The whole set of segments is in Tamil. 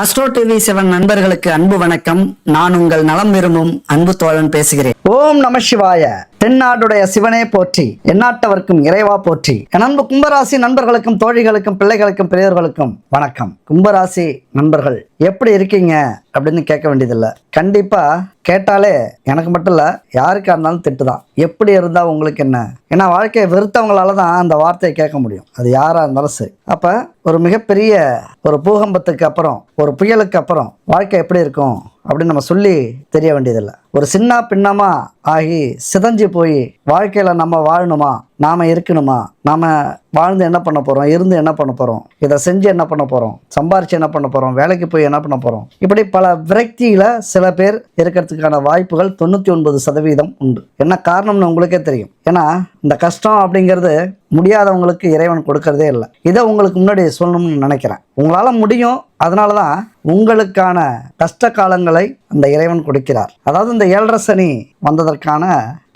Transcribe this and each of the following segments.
அஸ்ட்ரோ டிவி செவன் நண்பர்களுக்கு அன்பு வணக்கம். நான் உங்கள் நலம் விரும்பும் அன்பு தோழன் பேசுகிறேன். ஓம் நம சிவாய. தென்னாடுடைய சிவனே போற்றி எந்நாட்டவர்க்கும் இறைவா போற்றி. அன்பு கும்பராசி நண்பர்களுக்கும் தோழிகளுக்கும் பிள்ளைகளுக்கும் பெரியவர்களுக்கும் வணக்கம். கும்பராசி நண்பர்கள் எப்படி இருக்கீங்க? அப்படின்னு கேட்க வேண்டியதில்லை. கண்டிப்பா கேட்டாலே எனக்கு மட்டும் இல்லை யாருக்கா இருந்தாலும் திட்டுதான். எப்படி இருந்தால் உங்களுக்கு என்ன? ஏன்னா வாழ்க்கையை வெறுத்தவங்களால தான் அந்த வார்த்தையை கேட்க முடியும். அது யாராக இருந்தாலும் சரி. அப்போ ஒரு மிகப்பெரிய ஒரு பூகம்பத்துக்கு அப்புறம் ஒரு புயலுக்கு அப்புறம் வாழ்க்கை எப்படி இருக்கும்? அப்படின்னு நம்ம சொல்லி தெரிய வேண்டியதில்லை. ஒரு சின்ன பின்னமாக ஆகி சிதஞ்சு போய் வாழ்க்கையில் நம்ம வாழணுமா? நாம் இருக்கணுமா? நாம் வாழ்ந்து என்ன பண்ண போகிறோம் இருந்து என்ன பண்ண போகிறோம் இதை செஞ்சு என்ன பண்ண போகிறோம் சம்பாரித்து என்ன பண்ண போகிறோம் வேலைக்கு போய் என்ன பண்ண போகிறோம் இப்படி பல விரக்தியில் சில பேர் இருக்கிறதுக்கான வாய்ப்புகள் தொண்ணூற்றி ஒன்பது சதவீதம் உண்டு. என்ன காரணம்னு உங்களுக்கே தெரியும். ஏன்னா இந்த கஷ்டம் அப்படிங்கிறது முடியாதவங்களுக்கு இறைவன் கொடுக்கறதே இல்லை. இதை உங்களுக்கு முன்னாடி சொல்லணும்னு நினைக்கிறேன். உங்களால் முடியும். அதனால தான் உங்களுக்கான கஷ்ட காலங்களை அந்த இறைவன் கொடுக்கிறார். அதாவது இந்த ஏழரை சனி வந்ததற்கான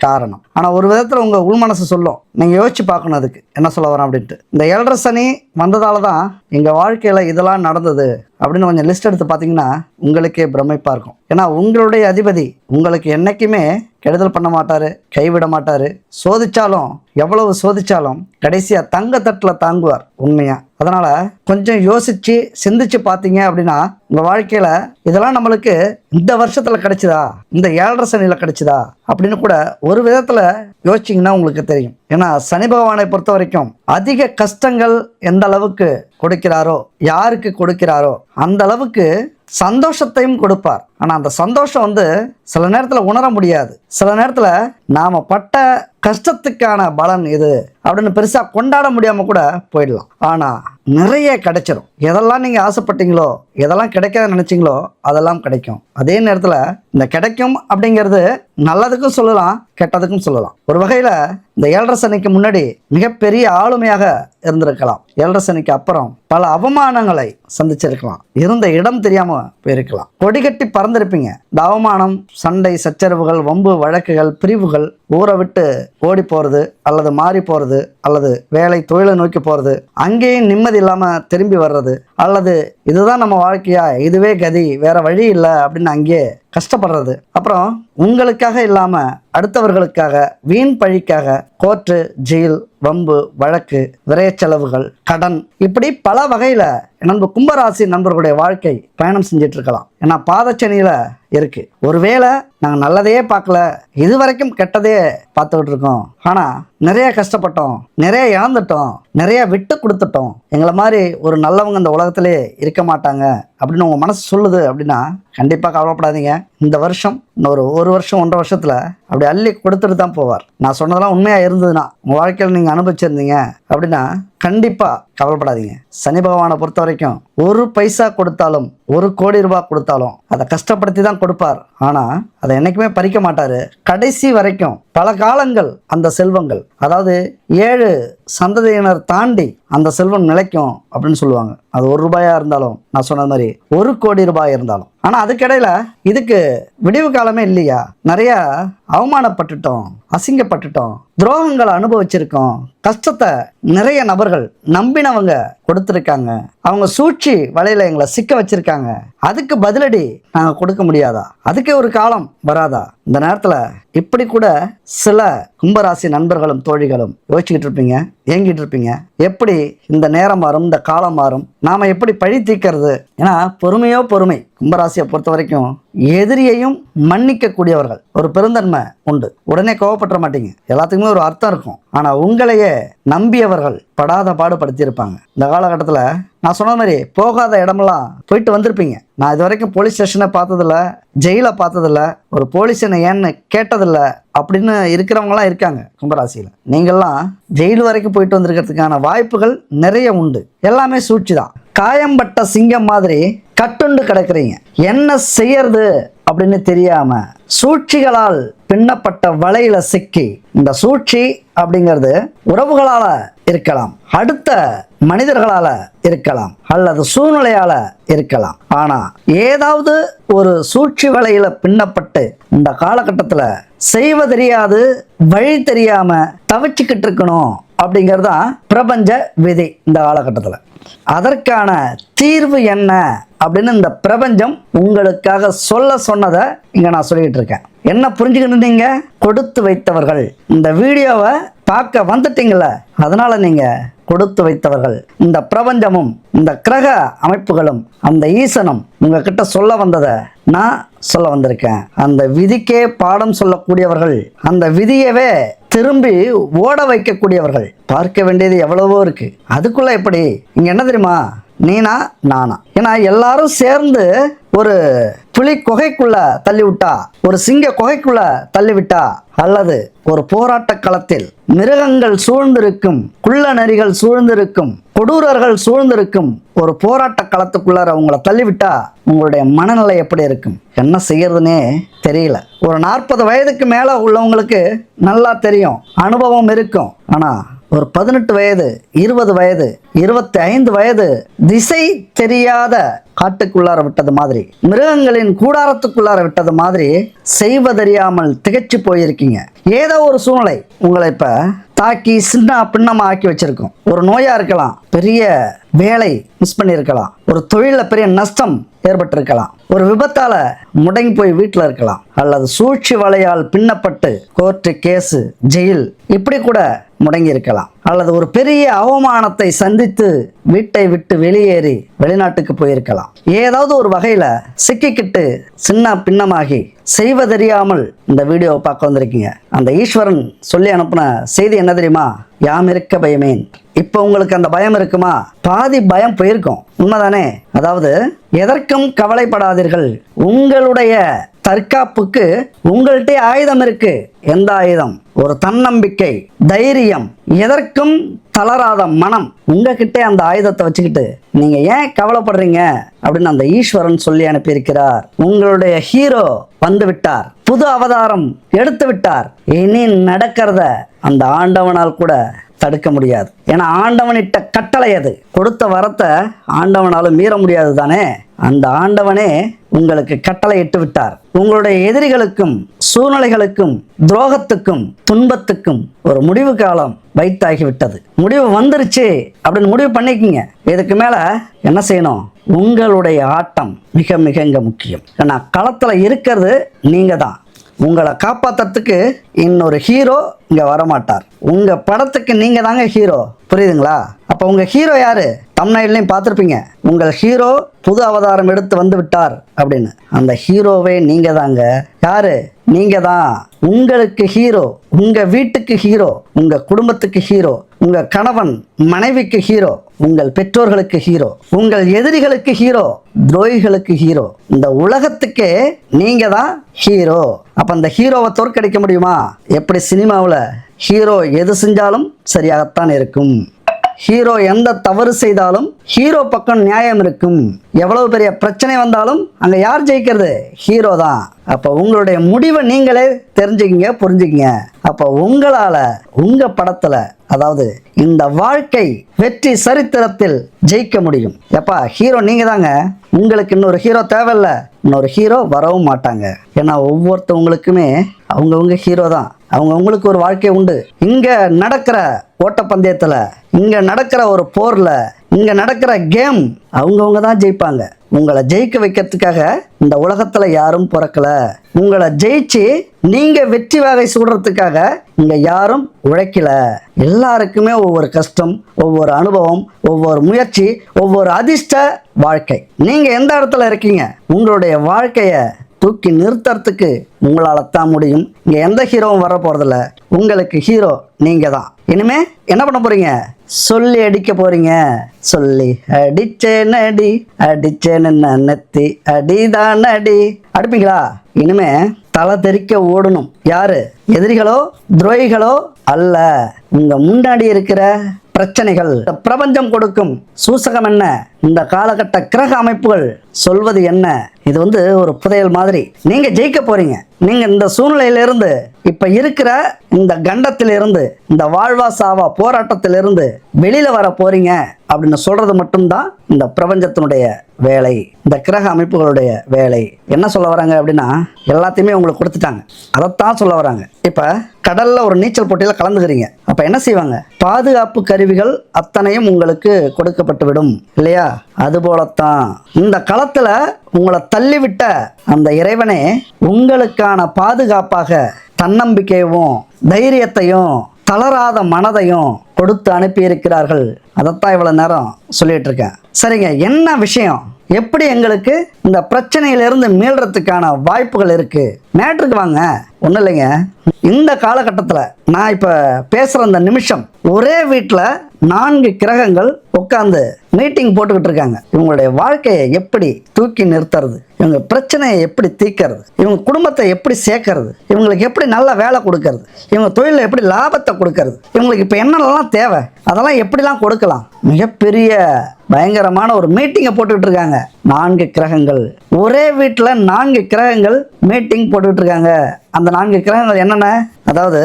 காரணம். ஆனால் ஒரு விதத்தில் உங்கள் உள்மனசு சொல்லும். நீங்கள் யோசிச்சு பார்க்கணும் அதுக்கு. என்ன சொல்ல வரேன் அப்படின்ட்டு. இந்த ஏழரை சனி வந்ததால தான் எங்கள் வாழ்க்கையில் இதெல்லாம் நடந்தது. அப்படின்னு கொஞ்சம் லிஸ்ட் எடுத்து பார்த்தீங்கன்னா உங்களுக்கே பிரமிப்பாக இருக்கும். ஏன்னா உங்களுடைய அதிபதி உங்களுக்கு என்றைக்குமே கெடுதல் பண்ண மாட்டார் கைவிட மாட்டார். சோதிச்சாலும் எவ்வளவு சோதிச்சாலும் கடைசியாக தங்கத்தட்டில் தாங்குவார் உண்மையாக அதனால் கொஞ்சம் யோசித்து சிந்திச்சு பார்த்தீங்க அப்படின்னா உங்கள் வாழ்க்கையில் இதெல்லாம் நம்மளுக்கு இந்த வருஷத்தில் கிடைச்சிதா? இந்த ஏழரை சனியில் கிடச்சிதா? அப்படின்னு கூட ஒரு விதத்தில் யோசிச்சிங்கன்னா உங்களுக்கு தெரியும். ஏன்னா சனி பகவானை பொறுத்த வரைக்கும் அதிக கஷ்டங்கள் எந்த அளவுக்கு கொடுக்கிறாரோ யாருக்கு கொடுக்கிறாரோ அந்த அளவுக்கு சந்தோஷத்தையும் கொடுப்பார். ஆனால் அந்த சந்தோஷம் வந்து சில நேரத்தில் உணர முடியாது. சில நேரத்தில் நாம் பட்ட கஷ்டத்துக்கான பலன் இது அப்படின்னு பெருசாக கொண்டாட முடியாமல் கூட போயிடலாம். ஆனால் நிறைய கிடைச்சிரும். எதெல்லாம் நீங்கள் ஆசைப்பட்டீங்களோ எதெல்லாம் கிடைக்காத நினச்சிங்களோ அதெல்லாம் கிடைக்கும். அதே நேரத்தில் இந்த கிடைக்கும் அப்படிங்கிறது நல்லதுக்கும் சொல்லலாம் கெட்டதுக்கும் சொல்லலாம். ஒரு வகையில் இந்த ஏழரை சனிக்கு முன்னாடி மிகப்பெரிய ஆளுமையாக இருந்திருக்கலாம். ஏழரை சனிக்கு அப்புறம் பல அவமானங்களை சந்திச்சிருக்கலாம். இருந்த இடம் தெரியாமல் போயிருக்கலாம். கொடிகட்டி பறந்திருப்பீங்க இந்த அவமானம் சண்டை சச்சரவுகள் வம்பு வழக்குகள் பிரிவுகள் ஊரை விட்டு ஓடி போகிறது அல்லது மாறி போகிறது அல்லது வேலை தொழிலை நோக்கி போகிறது அங்கேயும் நிம்மதி இல்லாமல் திரும்பி வர்றது அல்லது இதுதான் நம்ம வாழ்க்கையா இதுவே கதி வேற வழி இல்லை அப்படின்னு அங்கேயே கஷ்டப்படுறது. அப்புறம் உங்களுக்காக இல்லாமல் அடுத்தவர்களுக்காக வீண் பழிக்காக கோர்ட்டு ஜெயில் வம்பு வழக்கு விரைய செலவுகள் கடன் இப்படி பல வகையில் நம்ம கும்பராசி நண்பர்களுடைய வாழ்க்கை பயணம் செஞ்சிட்ருக்கலாம் ஏன்னா பாதச்சனியில் இருக்குது ஒருவேளை நாங்கள் நல்லதையே பார்க்கல இது வரைக்கும் கெட்டதே பார்த்துக்கிட்டு இருக்கோம். ஆனால் நிறைய கஷ்டப்பட்டோம் நிறைய இழந்துட்டோம் நிறைய விட்டு கொடுத்துட்டோம். எங்களை மாதிரி ஒரு நல்லவங்க இந்த உலகத்திலே இருக்க மாட்டாங்க அப்படின்னு உங்கள் மனசு சொல்லுது அப்படின்னா கண்டிப்பாக கவலைப்படாதீங்க. இந்த வருஷம் இன்னொரு ஒரு வருஷம் ஒன்றரை வருஷத்தில் அப்படி அள்ளி கொடுத்துட்டு தான் போவார். நான் சொன்னதெல்லாம் உண்மையாக இருந்ததுன்னா உங்கள் வாழ்க்கையில் நீங்கள் அனுபவிச்சிருந்தீங்க அப்படின்னா கண்டிப்பாக கவலைப்படாதீங்க. சனி பகவானை பொறுத்த வரைக்கும் ஒரு பைசா கொடுத்தாலும் ஒரு கோடி ரூபாய் கொடுத்தாலும் அதை கஷ்டப்படுத்தி தான் கொடுப்பார். ஆனால் அதை என்றைக்குமே பறிக்க மாட்டார். கடைசி வரைக்கும் பல காலங்கள் அந்த செல்வங்கள் அதாவது ஏழு சந்ததியினர் தாண்டி அந்த செல்வம் நிலைக்கும் அப்படின்னு சொல்லுவாங்க. அது ஒரு ரூபாயா இருந்தாலும் நான் சொன்ன மாதிரி ஒரு கோடி ரூபாய் இருந்தாலும். ஆனால் அதுக்கிடையில இதுக்கு விடிவு காலமே இல்லையா? நிறைய அவமானப்பட்டுட்டோம் அசிங்கப்பட்டுட்டோம் துரோகங்களை அனுபவிச்சிருக்கோம் கஷ்டத்தை நிறைய நபர்கள் நம்பினவங்க கொடுத்துருக்காங்க. அவங்க சூழ்ச்சி வலையில எங்களை சிக்க வச்சிருக்காங்க. அதுக்கு பதிலடி நாங்கள் கொடுக்க முடியாதா? அதுக்கே ஒரு காலம் வராதா? இந்த நேரத்தில் இப்படி கூட சில கும்பராசி நண்பர்களும் தோழிகளும் யோசிச்சுக்கிட்டு இருப்பீங்க ஏங்கிட்டு இருப்பீங்க. எப்படி இந்த நேரம் மாறும் இந்த காலம் மாறும் நாம் எப்படி பழி தீக்கிறது ஏன்னா பொறுமையோ பொறுமை. கும்பராசியை பொறுத்த வரைக்கும் எதிரியையும் மன்னிக்கக்கூடியவர்கள். ஒரு பெருந்தன்மை உண்டு. உடனே கோவப்பட்ட மாட்டீங்க. எல்லாத்துக்குமே ஒரு அர்த்தம் இருக்கும். ஆனால் உங்களையே நம்பியவர்கள் படாத பாடுபடுத்தியிருப்பாங்க இந்த காலகட்டத்தில் நான் சொன்ன மாதிரி போகாத இடமெல்லாம் போயிட்டு வந்திருப்பீங்க. நான் இது வரைக்கும் போலீஸ் ஸ்டேஷனை பார்த்ததில்ல ஜெயிலை பார்த்ததில்ல ஒரு போலீஸ் என்ன ஏன்னு கேட்டதில்ல அப்படின்னு இருக்கிறவங்களாம் இருக்காங்க கும்பராசியில். நீங்கள்லாம் ஜெயில் வரைக்கும் போயிட்டு வந்திருக்கிறதுக்கான வாய்ப்புகள் நிறைய உண்டு. எல்லாமே சூழ்ச்சி தான். காயம்பட்ட சிங்கம் மாதிரி கட்டுண்டு கிடக்குறீங்க. என்ன செய்யறது அப்படின்னு தெரியாம சூழ்ச்சிகளால் பின்னப்பட்ட வலையில சிக்கி. இந்த சூழ்ச்சி அப்படிங்கிறது உறவுகளால இருக்கலாம். அடுத்த மனிதர்களால இருக்கலாம். அல்லது சூழ்நிலையால இருக்கலாம். ஆனா ஏதாவது ஒரு சூழ்ச்சி வலையில பின்னப்பட்டு இந்த காலகட்டத்தில் செய்வ தெரியாது வழி தெரியாம தவிச்சுக்கிட்டு இருக்கணும் அப்படிங்கிறது தான் பிரபஞ்ச விதி இந்த காலகட்டத்தில். அதற்கான தீர்வு என்ன அப்படின்னு இந்த பிரபஞ்சம் உங்களுக்காக சொல்ல சொன்னதை இங்கே நான் சொல்லிட்டு இருக்கேன். என்ன புரிஞ்சுக்கிட்டு நீங்கள் கொடுத்து வைத்தவர்கள். இந்த வீடியோவை பார்க்க வந்துட்டீங்கள அதனால நீங்க கொடுத்து வைத்தவர்கள். இந்த பிரபஞ்சமும் இந்த கிரக அமைப்புகளும் அந்த ஈசனும் உங்ககிட்ட சொல்ல வந்ததை நான் சொல்ல வந்திருக்கேன். அந்த விதிக்கே பாடம் சொல்லக்கூடியவர்கள் அந்த விதியவே திரும்பி ஓட வைக்கக்கூடியவர்கள் பார்க்க வேண்டியது எவ்வளவோ இருக்கு. அதுக்குள்ள எப்படி? இங்க என்ன தெரியுமா? நீனா நானா. ஏன்னா எல்லாரும் சேர்ந்து ஒரு புலி குகைக்குள்ள தள்ளி விட்டா ஒரு சிங்க குகைக்குள்ள தள்ளி விட்டா அல்லது ஒரு போராட்ட களத்தில் மிருகங்கள் சூழ்ந்திருக்கும் குள்ள நரிகள் சூழ்ந்திருக்கும் கொடூரர்கள் சூழ்ந்திருக்கும் ஒரு போராட்ட களத்துக்குள்ளார உங்களை தள்ளிவிட்டா உங்களுடைய மனநிலை எப்படி இருக்கும்? என்ன செய்யறதுனே தெரியல. ஒரு நாற்பது வயதுக்கு மேலே உள்ளவங்களுக்கு நல்லா தெரியும் அனுபவம் இருக்கும். ஆனால் ஒரு பதினெட்டு வயது இருபது வயது இருபத்தி ஐந்து வயது திசை தெரியாத காட்டுக்குள்ளார விட்டது மாதிரி மிருகங்களின் கூடாரத்துக்குள்ளார விட்டது மாதிரி செய்வதறியாமல் திகைச்சு போயிருக்கீங்க. ஏதோ ஒரு சூழ்நிலை உங்களை இப்ப தாக்கி சின்ன பின்னமா ஆக்கி வச்சிருக்கோம். ஒரு நோயா இருக்கலாம் பெரிய வேலை மிஸ் பண்ணியிருக்கலாம். ஒரு தொழிலில் பெரிய நஷ்டம் ஏற்பட்டிருக்கலாம். ஒரு விபத்தால் முடங்கி போய் வீட்டில் இருக்கலாம். அல்லது சூழ்ச்சி வலையால் பின்னப்பட்டு கோர்ட்டு கேஸு ஜெயில் இப்படி கூட முடங்கி இருக்கலாம். அல்லது ஒரு பெரிய அவமானத்தை சந்தித்து வீட்டை விட்டு வெளியேறி வெளிநாட்டுக்கு போயிருக்கலாம். ஏதாவது ஒரு வகையில் சிக்கிக்கிட்டு சின்ன பின்னமாகி செய்வதறியாமல் இந்த வீடியோவை பார்க்க வந்திருக்கீங்க. அந்த ஈஸ்வரன் சொல்லி அனுப்பின செய்தி என்ன தெரியுமா? யாமிருக்க பயமேன். இப்போ உங்களுக்கு அந்த பயம் இருக்குமா? பாதி பயம் போயிருக்கும். உண்மைதானே? அதாவது எதற்கும் கவலைப்படாதீர்கள். உங்களுடைய தற்காப்புக்கு உங்கள்கிட்ட ஆயுதம் இருக்கு. எந்த ஆயுதம்? ஒரு தன்னம்பிக்கை தைரியம். எதற்கும் தளராத மனம் உங்ககிட்ட அந்த ஆயுதத்தை வச்சுக்கிட்டு நீங்க ஏன் கவலைப்படுறீங்க? அப்படின்னு அந்த ஈஸ்வரன் சொல்லி அனுப்பியிருக்கிறார். உங்களுடைய ஹீரோ வந்து விட்டார் புது அவதாரம் எடுத்து விட்டார் இனி நடக்கிறத அந்த ஆண்டவனால் கூட தடுக்க முடியாது. ஏன்னா ஆண்டவனிட்ட கட்டளை அது. கொடுத்த வரத்தை ஆண்டவனாலும் மீற முடியாது தானே? அந்த ஆண்டவனே உங்களுக்கு கட்டளை இட்டு விட்டார். உங்களுடைய எதிரிகளுக்கும் சூழ்நிலைகளுக்கும் துரோகத்துக்கும் துன்பத்துக்கும் ஒரு முடிவு காலம் வைத்தாகிவிட்டது முடிவு வந்துருச்சு அப்படின்னு முடிவு பண்ணிக்கிங்க. இதுக்கு மேல என்ன செய்யணும்? உங்களுடைய ஆட்டம் மிக மிக முக்கியம். ஏன்னா களத்துல இருக்கிறது நீங்க தான் உங்களை காப்பாற்றுறதுக்கு இன்னொரு ஹீரோ இங்கே வரமாட்டார். உங்கள் படத்துக்கு நீங்கள் தாங்க ஹீரோ புரியுதுங்களா? அப்போ உங்கள் ஹீரோ யார்? தமிழ்நாட்டிலையும் பார்த்துருப்பீங்க. உங்கள் ஹீரோ புது அவதாரம் எடுத்து வந்து விட்டார் அப்படின்னு. அந்த ஹீரோவே நீங்க தாங்க யாரு? நீங்க தான் உங்களுக்கு ஹீரோ உங்க வீட்டுக்கு ஹீரோ உங்க குடும்பத்துக்கு ஹீரோ உங்க கணவன் மனைவிக்கு ஹீரோ உங்கள் பெற்றோர்களுக்கு ஹீரோ உங்கள் எதிரிகளுக்கு ஹீரோ துரோகிகளுக்கு ஹீரோ. இந்த உலகத்துக்கே நீங்க தான் ஹீரோ. அப்ப அந்த ஹீரோவை தோற்கடிக்க முடியுமா? எப்படி சினிமாவில் ஹீரோ எது செஞ்சாலும் சரியாகத்தான் இருக்கும். ஹீரோ எந்த தவறு செய்தாலும் ஹீரோ பக்கம் நியாயம் இருக்கும். எவ்வளவு பெரிய பிரச்சனை வந்தாலும் அங்க யார் ஜெயிக்கிறது? ஹீரோ தான். அப்ப உங்களுடைய முடிவை நீங்களே தெரிஞ்சுக்கிங்க புரிஞ்சுக்கிங்க. அப்ப உங்களால உங்க படத்துல அதாவது இந்த வாழ்க்கை வெற்றி சரித்திரத்தில் ஜெயிக்க முடியும். எப்பா ஹீரோ நீங்க தாங்க உங்களுக்கு இன்னொரு ஹீரோ தேவையில்ல. இன்னொரு ஹீரோ வரவும் மாட்டாங்க. ஏன்னா ஒவ்வொருத்தவங்களுக்குமே அவங்கவுங்க ஹீரோ தான். அவங்கவுங்களுக்கு ஒரு வாழ்க்கை உண்டு. இங்க நடக்கிற ஓட்டப்பந்தயத்துல இங்க நடக்கிற ஒரு போர்ல இங்க நடக்கிற கேம் அவங்கவுங்க தான் ஜெயிப்பாங்க. உங்களை ஜெயிக்க வைக்கிறதுக்காக இந்த உலகத்துல யாரும் பிறக்கல. உங்களை ஜெயிச்சு நீங்க வெற்றி வகை சூடுறதுக்காக இங்க யாரும் உழைக்கல. எல்லாருக்குமே ஒவ்வொரு கஷ்டம் ஒவ்வொரு அனுபவம் ஒவ்வொரு முயற்சி ஒவ்வொரு அதிர்ஷ்ட வாழ்க்கை. நீங்க எந்த இடத்துல இருக்கீங்க? உங்களுடைய வாழ்க்கையை தூக்கி நிறுத்துறதுக்கு உங்களால தான் முடியும். இங்க எந்த ஹீரோவும் வர போறதில்ல உங்களுக்கு ஹீரோ நீங்க தான் இனிமே என்ன பண்ண போறீங்க? சொல்லி அடிக்க போறீங்க. சொல்லி அடிச்சேன் அடி அடிச்சேன்னு நெத்தி அடிதான் அடி. அடிப்பீங்களா? இனிமே தலை தெறிக்க ஓடணும். யாரு? எதிரிகளோ துரோகிகளோ அல்ல. உங்க முன்னாடி இருக்கிற பிரச்சனைகள். இந்த பிரபஞ்சம் கொடுக்கும் சூசகம் என்ன? இந்த காலகட்ட கிரக அமைப்புகள் சொல்வது என்ன? இது வந்து ஒரு புதையல் மாதிரி. நீங்க ஜெயிக்க போறீங்க. நீங்க இந்த சூழ்நிலையிலிருந்து இப்ப இருக்கிற இந்த கண்டத்திலிருந்து இந்த வாழ்வா சாவா போராட்டத்திலிருந்து வெளியில வர போறீங்க அப்படின்னு சொல்றது மட்டும்தான் இந்த பிரபஞ்சத்தினுடைய வேலை இந்த கிரக அமைப்புகளுடைய வேலை. என்ன சொல்ல வராங்க அப்படின்னா எல்லாத்தையுமே உங்களுக்கு கொடுத்துட்டாங்க. அதைத்தான் சொல்ல வராங்க. இப்ப கடல்ல ஒரு நீச்சல் போட்டியில கலந்துக்கிறீங்க. அப்ப என்ன செய்வாங்க? பாதுகாப்பு கருவிகள் அத்தனையும் உங்களுக்கு கொடுக்கப்பட்டு விடும் இல்லையா? அதுபோலத்தான். இந்த களத்துல உங்களை தள்ளிவிட்ட அந்த இறைவனே உங்களுக்கான பாதுகாப்பாக தன்னம்பிக்கையும் தைரியத்தையும் தளராத மனதையும் கொடுத்து அனுப்பியிருக்கிறார்கள். அதைத்தான் இவ்வளோ நேரம் சொல்லிட்டு இருக்கேன் சரிங்க என்ன விஷயம்? எப்படி எங்களுக்கு இந்த பிரச்சனையிலிருந்து மீள்றதுக்கான வாய்ப்புகள் இருக்கு? மேட்ருக்கு வாங்க. ஒன்றும் இல்லைங்க. இந்த காலகட்டத்தில் நான் இப்போ பேசுகிற அந்த நிமிஷம் ஒரே வீட்டில் நான்கு கிரகங்கள் உட்காந்து மீட்டிங் போட்டுக்கிட்டு இருக்காங்க. இவங்களுடைய வாழ்க்கையை எப்படி தூக்கி நிறுத்துறது? இவங்க பிரச்சனையை எப்படி தீக்கிறது இவங்க குடும்பத்தை எப்படி சேர்க்கறது? இவங்களுக்கு எப்படி நல்ல வேலை கொடுக்கறது? இவங்க தொழிலில் எப்படி லாபத்தை கொடுக்கறது? இவங்களுக்கு இப்போ என்னென்னலாம் தேவை? அதெல்லாம் எப்படிலாம் கொடுக்கலாம்? மிகப்பெரிய பயங்கரமான ஒரு மீட்டிங்கை போட்டுக்கிட்டு இருக்காங்க. நான்கு கிரகங்கள். ஒரே வீட்டில் நான்கு கிரகங்கள் மீட்டிங் போட்டுக்கிட்டு இருக்காங்க அந்த நான்கு கிரகங்கள் என்னென்ன? அதாவது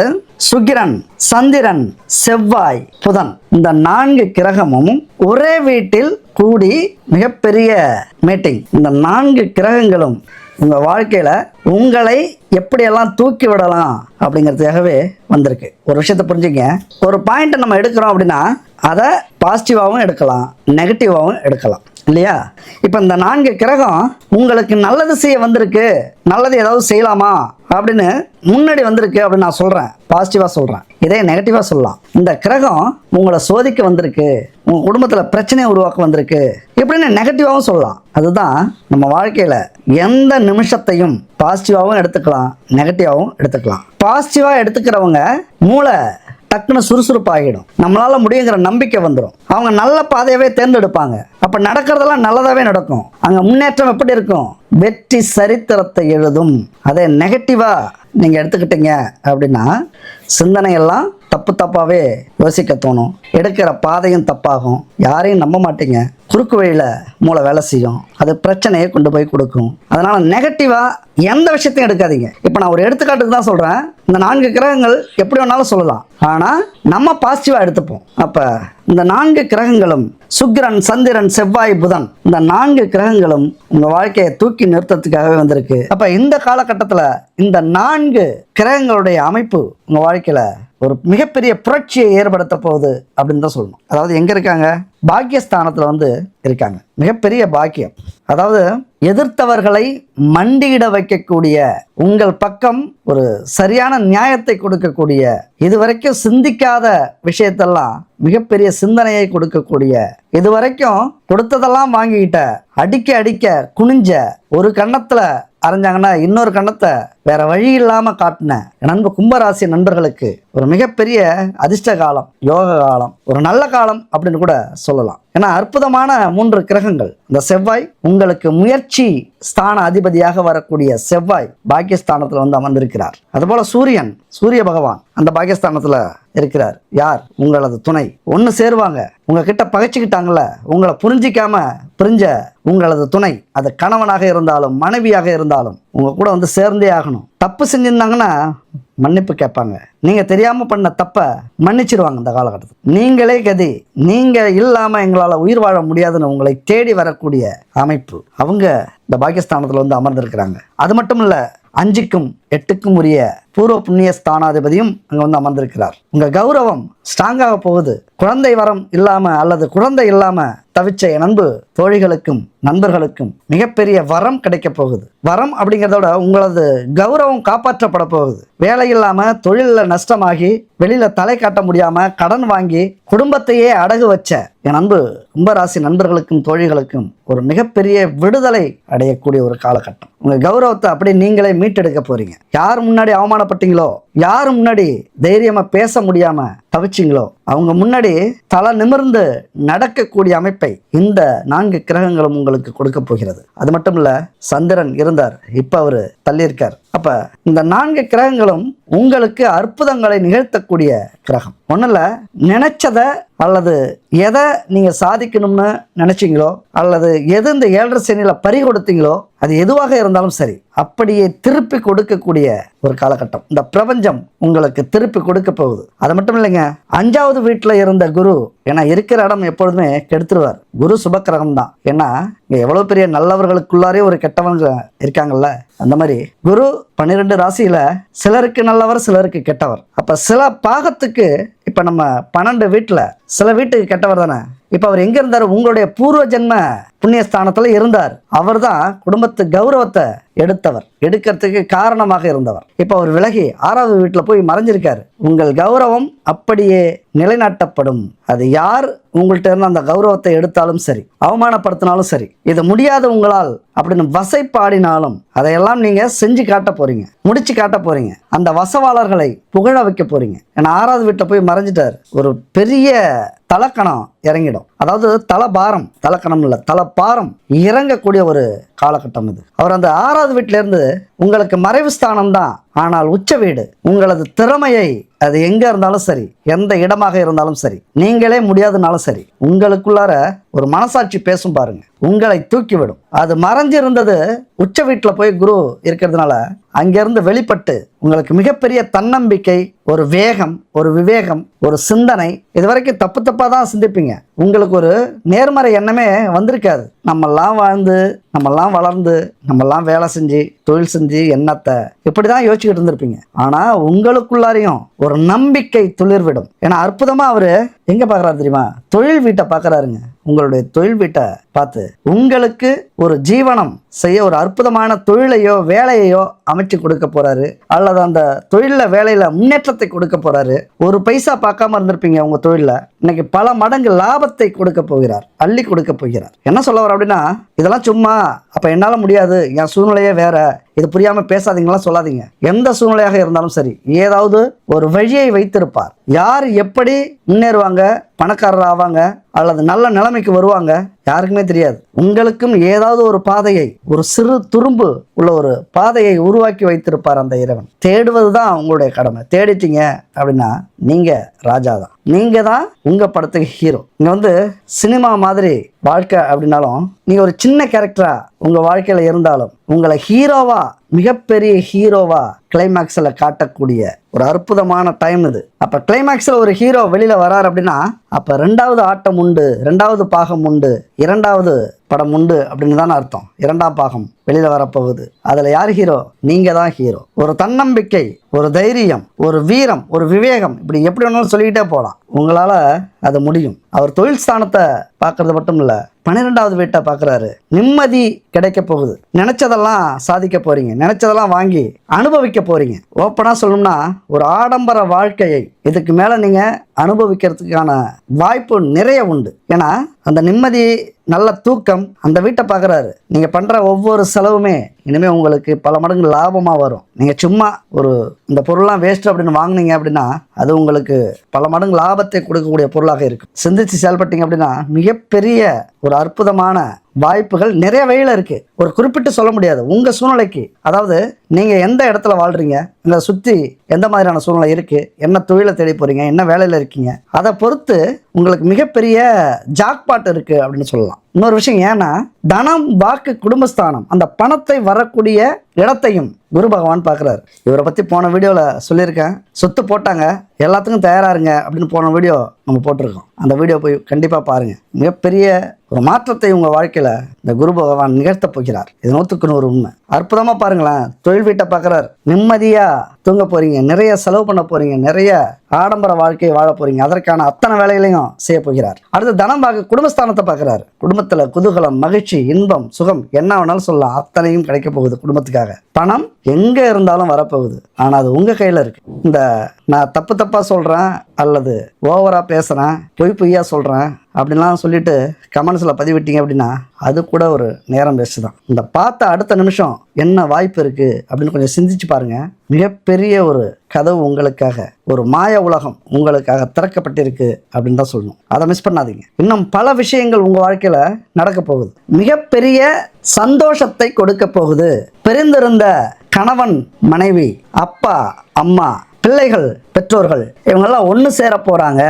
சுக்கிரன் சந்திரன் செவ்வாய் புதன். இந்த நான்கு கிரகமும் ஒரே வீட்டில் கூடி மிகப்பெரிய மீட்டிங் இந்த நான்கு கிரகங்களும் உங்கள் வாழ்க்கையில் உங்களை எப்படியெல்லாம் தூக்கி விடலாம் அப்படிங்கிறதுக்காகவே வந்திருக்கு. ஒரு விஷயத்தை புரிஞ்சுங்க. ஒரு பாயிண்ட்டை நம்ம எடுக்கிறோம் அப்படின்னா அதை பாசிட்டிவாகவும் எடுக்கலாம் நெகட்டிவாகவும் எடுக்கலாம். இல்லையா? இப்போ இந்த நான்கு கிரகம் உங்களுக்கு நல்லது செய்ய வந்திருக்கு. நல்லது ஏதாவது செய்யலாமா? அப்படின்னு முன்னாடி வந்திருக்கு அப்படின்னு நான் சொல்கிறேன் பாசிட்டிவாக சொல்கிறேன் இதே நெகட்டிவாக சொல்லலாம். இந்த கிரகம் உங்களை சோதிக்க வந்திருக்கு. உங்கள் குடும்பத்தில் பிரச்சனையை உருவாக்க வந்திருக்கு. இப்படின்னு நெகட்டிவாகவும் சொல்லலாம். அதுதான் நம்ம வாழ்க்கையில் எந்த நிமிஷத்தையும் பாசிட்டிவாகவும் எடுத்துக்கலாம் நெகட்டிவாகவும் எடுத்துக்கலாம். பாசிட்டிவாக எடுத்துக்கிறவங்க மூளை டக்குன்னு சுறுசுறுப்பாகிடும். நம்மளால முடியுங்கிற நம்பிக்கை வந்துடும் அவங்க நல்ல பாதையவே தேர்ந்தெடுப்பாங்க. அப்ப நடக்கிறதெல்லாம் நல்லதாவே நடக்கும். அங்க முன்னேற்றம் எப்படி இருக்கும்? வெற்றி சரித்திரத்தை எழுதும். அதே நெகட்டிவா நீங்க எடுத்துக்கிட்டீங்க அப்படின்னா சிந்தனையெல்லாம் தப்பு தப்பாவே யோசிக்க தோணும். எடுக்கிற பாதையும் தப்பாகும். யாரையும் நம்ப மாட்டீங்க. குறுக்கு வழியில மூளை வேலை செய்யும். அது பிரச்சனையை கொண்டு போய் கொடுக்கும். அதனால நெகட்டிவா எந்த விஷயத்தையும் எடுக்காதீங்க. இப்போ நான் ஒரு எடுத்துக்காட்டுக்கு தான் சொல்றேன். இந்த நான்கு கிரகங்கள் எப்படி வேணாலும் சொல்லலாம். ஆனா நம்ம பாசிட்டிவா எடுத்துப்போம். அப்ப இந்த நான்கு கிரகங்களும் சுக்கிரன் சந்திரன் செவ்வாய் புதன் இந்த நான்கு கிரகங்களும் உங்க வாழ்க்கையை தூக்கி நிறுத்தத்துக்காகவே வந்திருக்கு. அப்ப இந்த காலகட்டத்தில் இந்த நான்கு கிரகங்களுடைய அமைப்பு உங்க வாழ்க்கையில ஒரு மிகப்பெரிய புரட்சியை ஏற்படுத்த போகுது அப்படின்னு தான் சொல்லணும். அதாவது எங்க இருக்காங்க? பாக்கியஸ்தானத்தில் வந்து இருக்காங்க. மிகப்பெரிய பாக்கியம். அதாவது எதிர்த்தவர்களை மண்டியிட வைக்கக்கூடிய உங்கள் பக்கம் ஒரு சரியான நியாயத்தை கொடுக்கக்கூடிய இதுவரைக்கும் சிந்திக்காத விஷயத்தெல்லாம் மிகப்பெரிய சிந்தனையை கொடுக்கக்கூடிய இதுவரைக்கும் கொடுத்ததெல்லாம் வாங்கிக்கிட்ட அடிக்க அடிக்க குனிஞ்ச ஒரு கன்னத்தில் அரைஞ்சாங்கன்னா இன்னொரு கண்ணத்தை வேற வழி இல்லாமல் காட்டின நண்பு கும்பராசி நண்பர்களுக்கு ஒரு மிகப்பெரிய அதிர்ஷ்ட காலம் யோக காலம் ஒரு நல்ல காலம் அப்படின்னு கூட சொல்லலாம். ஏன்னா அற்புதமான மூன்று கிரகங்கள். இந்த செவ்வாய் உங்களுக்கு முயற்சி ஸ்தான அதிபதியாக வரக்கூடிய செவ்வாய் பாக்கியஸ்தானத்துல வந்து அமர்ந்திருக்கிறார். அதுபோல சூரியன் சூரிய பகவான் அந்த பாகிஸ்தானத்தில் இருக்கிறார். யார்? உங்களது துணை. ஒன்று சேருவாங்க. உங்ககிட்ட பகைச்சிக்கிட்டாங்கள உங்களை புரிஞ்சிக்காம புரிஞ்ச உங்களது துணை. அது கணவனாக இருந்தாலும் மனைவியாக இருந்தாலும் உங்க கூட வந்து சேர்ந்தே ஆகணும். தப்பு செஞ்சிருந்தாங்கன்னா மன்னிப்பு கேட்பாங்க. நீங்க தெரியாம பண்ண தப்ப மன்னிச்சிருவாங்க இந்த காலகட்டத்தில். நீங்களே கதி. நீங்க இல்லாம எங்களால் உயிர் வாழ முடியாதுன்னு உங்களை தேடி வரக்கூடிய அமைப்பு. அவங்க இந்த பாகிஸ்தானத்தில் வந்து அமர்ந்திருக்கிறாங்க. அது மட்டும் இல்ல அஞ்சுக்கும் எட்டுக்கும் உரிய பூர்வ புண்ணிய ஸ்தானாதிபதியும் அங்க வந்து அமர்ந்திருக்கிறார். உங்க கௌரவம் ஸ்ட்ராங்காக போகுது. குழந்தை வரம் இல்லாம அல்லது குழந்தை இல்லாம தவிச்ச என் அன்பு தோழிகளுக்கும் நண்பர்களுக்கும் மிகப்பெரிய வரம் கிடைக்க போகுது. வரம் அப்படிங்கிறத விட உங்களது கௌரவம் காப்பாற்றப்பட போகுது. வேலை இல்லாம தொழிலில் நஷ்டமாகி வெளியில தலை காட்ட முடியாம கடன் வாங்கி குடும்பத்தையே அடகு வச்ச என் அன்பு கும்பராசி நண்பர்களுக்கும் தோழிகளுக்கும் ஒரு மிகப்பெரிய விடுதலை அடையக்கூடிய ஒரு காலகட்டம். உங்க கௌரவத்தை அப்படியே நீங்களே மீட்டெடுக்க போறீங்க. யார் முன்னாடி அவமானப்பட்டீங்களோ யார் முன்னாடி தைரியமா பேச முடியாம தவிச்சிங்களோ அவங்க முன்னாடி தலை நிமிர்ந்து நடக்கக்கூடிய அமைப்பை இந்த நான்கு கிரகங்களும் உங்களுக்கு கொடுக்க போகிறது. அது மட்டும் இல்ல சந்திரன் இருந்தார். இப்ப அவரு தள்ளியிருக்கார். அப்ப இந்த நான்கு கிரகங்களும் உங்களுக்கு அற்புதங்களை நிகழ்த்தக்கூடிய கிரகம். ஒன்றும் இல்லை நினைச்சத அல்லது எதை நீங்க சாதிக்கணும்னு நினைச்சீங்களோ அல்லது எது இந்த ஏழரை சனியில பறி கொடுத்தீங்களோ அது எதுவாக இருந்தாலும் சரி அப்படியே திருப்பி கொடுக்கக்கூடிய ஒரு காலகட்டம். இந்த பிரபஞ்சம் உங்களுக்கு திருப்பி கொடுக்க போகுது. அது மட்டும் இல்லைங்க அஞ்சாவது வீட்டில் இருந்த குரு ஏன்னா இருக்கிற இடம் எப்பொழுதுமே கெடுத்துருவார். குரு சுபக்கிரகம் தான் ஏன்னா இங்கே எவ்வளோ பெரிய நல்லவர்களுக்குள்ளாரே ஒரு கெட்டவங்க இருக்காங்கல்ல? அந்த மாதிரி குரு பன்னிரெண்டு ராசியில் சிலருக்கு நல்லவர் சிலருக்கு கெட்டவர். அப்போ சில பாகத்துக்கு இப்போ நம்ம பன்னெண்டு வீட்டில் சில வீட்டுக்கு கெட்டவர் தானே? இப்போ அவர் எங்கே இருந்தார்? உங்களுடைய பூர்வ ஜென்ம புண்ணியஸ்தானத்தில் இருந்தார். அவர் தான் குடும்பத்து கௌரவத்தை எடுத்தவர் எடுக்கிறதுக்கு காரணமாக இருந்தவர். இப்போ அவர் விலகி ஆறாவது வீட்டில் போய் மறைஞ்சிருக்காரு. உங்கள் கௌரவம் அப்படியே நிலைநாட்டப்படும். அது யார் உங்கள்கிட்ட இருந்து அந்த கௌரவத்தை எடுத்தாலும் சரி அவமானப்படுத்தினாலும் சரி இது முடியாத உங்களால் அப்படின்னு வசைப்பாடினாலும் அதையெல்லாம் நீங்க செஞ்சு காட்ட போறீங்க முடிச்சு காட்ட போறீங்க. அந்த வசவாளர்களை புகழ வைக்க போறீங்க. ஏன்னா ஆறாவது வீட்டில் போய் மறைஞ்சிட்டார். ஒரு பெரிய தலக்கணம் இறங்கிடும். அதாவது தலபாரம் தலக்கணம் இல்லை தலப்பாரம் இறங்கக்கூடிய ஒரு காலகட்டம் இது. அவர் அந்த ஆறாவது வீட்டில இருந்து உங்களுக்கு மறைவு ஸ்தானம் தான் ஆனால் உச்ச வீடு. உங்களது திறமையை அது எங்க இருந்தாலும் சரி எந்த இடமாக இருந்தாலும் சரி நீங்களே முடியாதுனாலும் சரி உங்களுக்குள்ளார ஒரு மனசாட்சி பேசும் பாருங்க. உங்களை தூக்கிவிடும். அது மறைஞ்சிருந்தது உச்ச வீட்டில் போய் குரு இருக்கிறதுனால அங்கிருந்து வெளிப்பட்டு உங்களுக்கு மிகப்பெரிய தன்னம்பிக்கை ஒரு வேகம் ஒரு விவேகம் ஒரு சிந்தனை இது வரைக்கும் தப்பு தப்பாக தான் சிந்திப்பீங்க. உங்களுக்கு ஒரு நேர்மறை எண்ணமே வந்திருக்காது. நம்மெல்லாம் வாழ்ந்து நம்மெல்லாம் வளர்ந்து நம்மெல்லாம் வேலை செஞ்சு தொழில் செஞ்சு எண்ணத்தை இப்படி தான் யோசிச்சுக்கிட்டு இருந்திருப்பீங்க. ஆனால் உங்களுக்குள்ளாரையும் ஒரு நம்பிக்கை துளிர்விடும். ஏன்னா அற்புதமாக அவர் எங்கே பார்க்குறாரு தெரியுமா? தொழில் வீட்டை பார்க்குறாருங்க உங்களுடைய தொழில் வீட்டை பார்த்து உங்களுக்கு ஒரு ஜீவனம் செய்ய ஒரு அற்புதமான தொழிலையோ வேலையையோ அமைச்சு கொடுக்க போறாரு. அல்லது அந்த தொழிலில் வேலையில முன்னேற்றத்தை கொடுக்க போறாரு. ஒரு பைசா பார்க்காம இருந்திருப்பீங்க உங்க தொழிலில். இன்னைக்கு பல மடங்கு லாபத்தை கொடுக்க போகிறார். அள்ளி கொடுக்க போகிறார். என்ன சொல்ல வர அப்படின்னா இதெல்லாம் சும்மா. அப்ப என்னால முடியாது. என் சூழ்நிலையே வேற. இது புரியாம பேசாதீங்களாம் சொல்லாதீங்க. எந்த சூழ்நிலையாக இருந்தாலும் சரி ஏதாவது ஒரு வழியை வைத்திருப்பார். யார் எப்படி முன்னேறுவாங்க பணக்காரர் ஆவாங்க அல்லது நல்ல நிலைமைக்கு வருவாங்க யாருக்குமே தெரியாது. உங்களுக்கும் ஏதாவது ஒரு பாதையை ஒரு சிறு துரும்பு உள்ள ஒரு பாதையை உருவாக்கி வைத்திருப்பார் அந்த இறைவன். தேடுவது தான் உங்களுடைய கடமை. தேடிட்டீங்க அப்படின்னா நீங்கள் ராஜா தான் நீங்க தான் உங்க படத்துக்கு ஹீரோ இங்க வந்து சினிமா மாதிரி வாழ்க்கை அப்படின்னாலும் நீங்க ஒரு சின்ன கேரக்டரா உங்க வாழ்க்கையில இருந்தாலும் உங்களை ஹீரோவா மிகப்பெரிய ஹீரோவா கிளைமேக்ஸில் காட்டக்கூடிய ஒரு அற்புதமான டைம் இது. அப்போ கிளைமேக்ஸில் ஒரு ஹீரோ வெளியில் வரார் அப்படின்னா அப்போ ரெண்டாவது ஆட்டம் உண்டு ரெண்டாவது பாகம் உண்டு இரண்டாவது படம் உண்டு அப்படின்னு தான் அர்த்தம். இரண்டாம் பாகம். வெளியில் வரப்போகுது. அதில் யார் ஹீரோ நீங்கள் தான் ஹீரோ ஒரு தன்னம்பிக்கை ஒரு தைரியம் ஒரு வீரம் ஒரு விவேகம் இப்படி எப்படி வேணாலும் சொல்லிக்கிட்டே போகலாம் உங்களால் அது முடியும். அவர் தொழில் ஸ்தானத்தை பார்க்கறது மட்டும் இல்லை பன்னிரெண்டாவது வீட்டை பார்க்குறாரு. நிம்மதி கிடைக்க போகுது. நினச்சதெல்லாம் சாதிக்க போகிறீங்க நினச்சதெல்லாம் வாங்கி அனுபவிக்க போகிறீங்க ஓப்பனாக சொல்லணும்னா ஒரு ஆடம்பர வாழ்க்கையை இதுக்கு மேலே நீங்கள் அனுபவிக்கிறதுக்கான வாய்ப்பு நிறைய உண்டு. ஏன்னா அந்த நிம்மதி நல்ல தூக்கம் அந்த வீட்டை பார்க்குறாரு. நீங்கள் பண்ணுற ஒவ்வொரு செலவுமே இனிமேல் உங்களுக்கு பல மடங்கு லாபமாக வரும். நீங்கள் சும்மா ஒரு இந்த பொருள்லாம் வேஸ்ட் அப்படின்னு வாங்குனீங்க அப்படின்னா அது உங்களுக்கு பல மடங்கு லாபத்தை கொடுக்கக்கூடிய பொருளாக இருக்கும். சிந்திச்சு செயல்பட்டீங்க அப்படின்னா மிகப்பெரிய ஒரு அற்புதமான வாய்ப்புகள் நிறைய வகையில் இருக்குது ஒரு குறிப்பிட்டு சொல்ல முடியாது. உங்கள் சூழ்நிலைக்கு அதாவது நீங்கள் எந்த இடத்துல வாழ்கிறீங்க உங்களை சுற்றி எந்த மாதிரியான சூழ்நிலை இருக்குது என்ன தொழிலை தேடி போகிறீங்க என்ன வேலையில் இருக்கீங்க அதை பொறுத்து உங்களுக்கு மிகப்பெரிய ஜாக்பாட் இருக்குது அப்படின்னு சொல்லலாம். இன்னொரு விஷயம் ஏன்னா தனம் வாக்கு குடும்பஸ்தானம் அந்த பணத்தை வரக்கூடிய இடத்தையும் குரு பகவான் பார்க்குறாரு. இவரை பற்றி போன வீடியோவில் சொல்லியிருக்கேன். சொத்து போட்டாங்க. எல்லாத்துக்கும் தயாராருங்க அப்படின்னு போன வீடியோ நம்ம போட்டிருக்கோம். அந்த வீடியோ போய் கண்டிப்பாக பாருங்கள் மிகப்பெரிய ஒரு மாற்றத்தை உங்கள் வாழ்க்கையில் இந்த குரு பகவான் நிகழ்த்த போகிறார். இது நூற்றுக்கு நூறு உண்மை. அற்புதமாக பாருங்களேன். தொழில் வீட்டை பார்க்குறாரு. நிம்மதியாக தூங்க போகிறீங்க நிறைய செலவு பண்ண போகிறீங்க நிறைய ஆடம்பர வாழ்க்கையை வாழ போகிறீங்க அதற்கான அத்தனை வேலைகளையும் செய்ய போகிறார். அடுத்து தனம் பார்க்க குடும்பஸ்தானத்தை பார்க்குறாரு. குடும்பத்தில் குதூகலம் மகிழ்ச்சி இன்பம் சுகம் என்ன வேணாலும் சொல்லலாம். அத்தனையும் கிடைக்க போகுது குடும்பத்துக்காக. பணம் எங்கே இருந்தாலும் வரப்போகுது. ஆனால் அது உங்கள் கையில் இருக்கு. இந்த நான் தப்பு தப்பாக சொல்கிறேன் அல்லது ஓவராக பேசுகிறேன் பொய் பொய்யா சொல்கிறேன் அப்படின்லாம் சொல்லிட்டு கமெண்ட்ஸில் பதிவிட்டீங்க அப்படின்னா அது கூட ஒரு நேரம் வேஸ்ட் தான். இந்த பார்த்த அடுத்த நிமிஷம் என்ன வாய்ப்பு இருக்குது அப்படின்னு கொஞ்சம் சிந்திச்சு பாருங்கள் மிகப்பெரிய ஒரு கதவு உங்களுக்காக ஒரு மாய உலகம் உங்களுக்காக திறக்கப்பட்டிருக்கு அப்படின்னு தான் சொல்லணும். அதை மிஸ் பண்ணாதீங்க. இன்னும் பல விஷயங்கள் உங்கள் வாழ்க்கையில் நடக்க போகுது. மிகப்பெரிய சந்தோஷத்தை கொடுக்க போகுது. பெருந்திருந்த கணவன் மனைவி அப்பா அம்மா பிள்ளைகள் பெற்றோர்கள் இவங்கெல்லாம் ஒன்று சேர போகிறாங்க